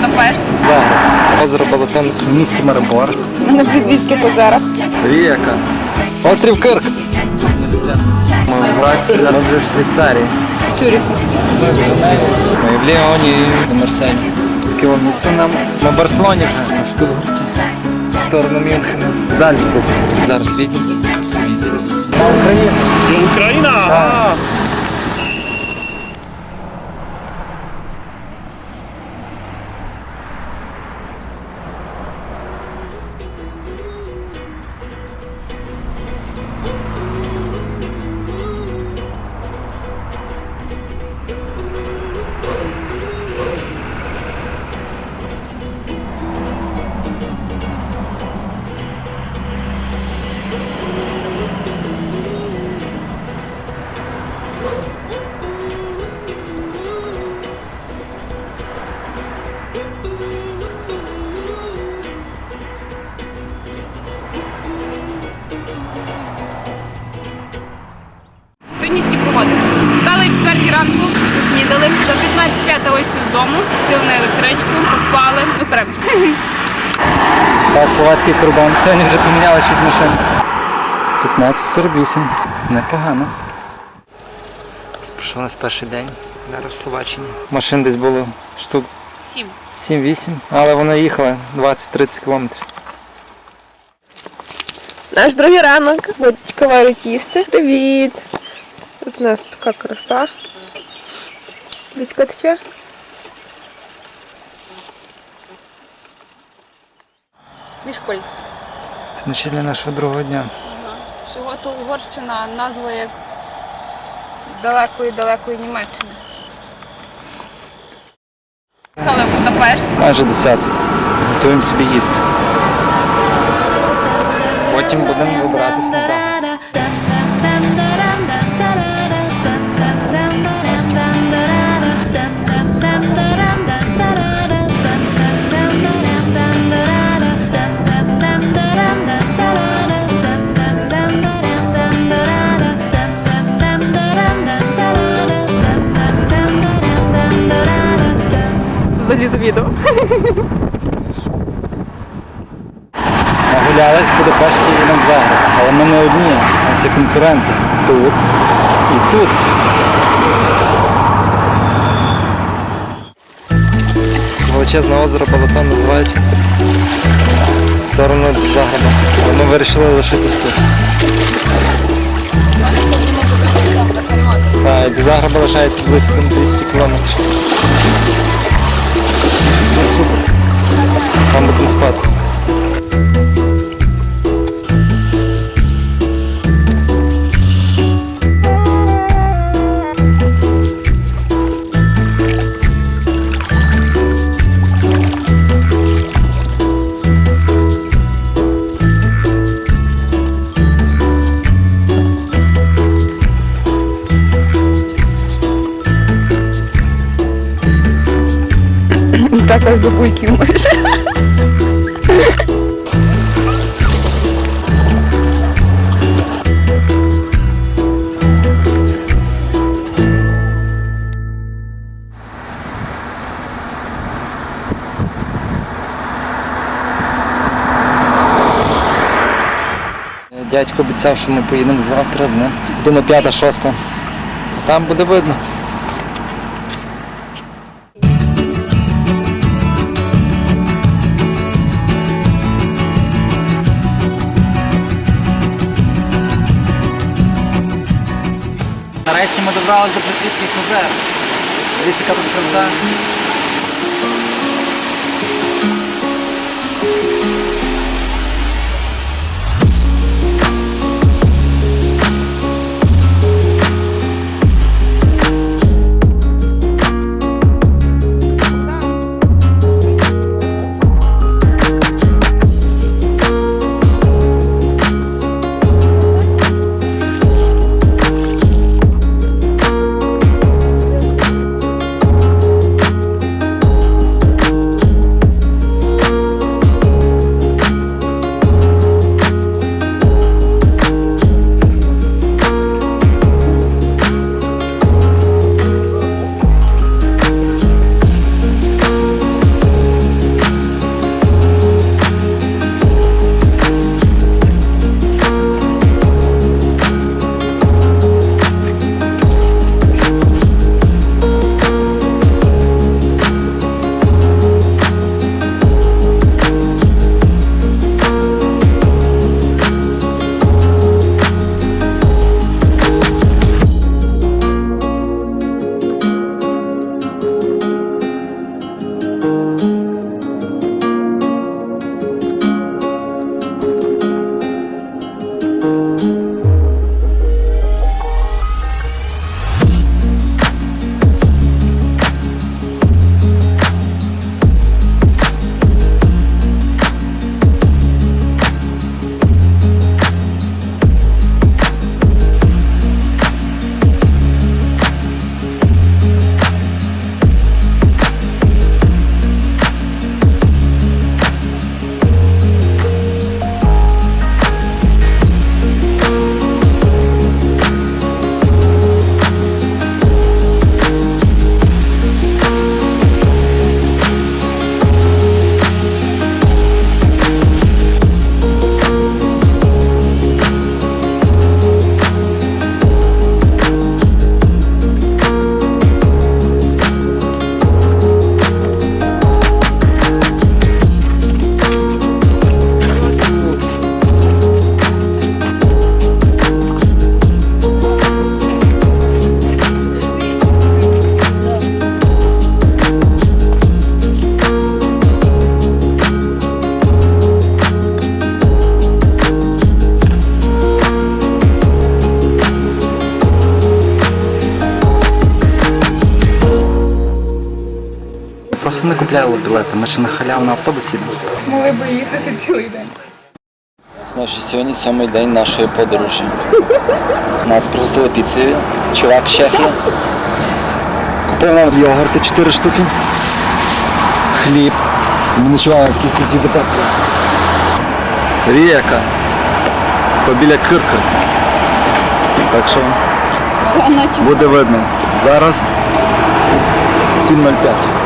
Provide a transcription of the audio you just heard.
Будапешт. Загреб. Озеро в місті Марибор. На Підвізьких озерах. Ріяка. Острів Кирк. Ми в Грації, ми вже в Швейцарії. Цюріх. Ми в Ліоні і Марселі. Таке вам місто нам на Барселоні вже, на Штутгарті. В сторону Мюнхена. Зальцбург. Зараз відео. Дивіться. На Україну. Україна! Поснідали, за 15 вийшли з дому, сіли на електричку, поспали. Ну, прямо. Так, словацький кордон. Сьогодні вже поміняли 6 машин. 15.48. Непогано. Пройшов у нас перший день зараз в Словаччині. Машин десь було штук Сім. 7-8, але вони їхали 20-30 кілометрів. Наш другий ранок. Батько варить їсти. Привіт. Тут у нас така краса. Дочка тече. Мішкольц. Це начальник нашого другого дня. Всього то Угорщина назва як далекої-далекої Німеччини. Їхали в Будапешт. Майже 10. Готуємо собі їсти. Потім будемо вибиратись на Заліз відео. Нагулялись в Будапешті і на Загреб. Але ми не одні, у нас є конкуренти. Тут і тут. Величезне озеро Балатон називається. В сторону Загреба. Але ми вирішили лишитись тут. Так, до Загреба лишається близько 200 кілометрів. Також до куйків майже. Дядько обіцяв, що ми поїдемо завтра з ним. Думаю, п'ята, шоста. Там буде видно. Нарешті ми добралися до Петрівських озер. Дивіться, яка тут краса. Білети. Ми ще на халяву на автобусі їдемо. Могли би їздити цілий день. Значить, сьогодні сьомий день нашої подорожі. Нас пригостили піцею. Чувак з Чехії. Купив нам йогурти 4 штуки. Хліб. Ми ночували на такій крутій заправці. Ріяка. Побіля Кирка. Так що буде видно. Зараз 7.05.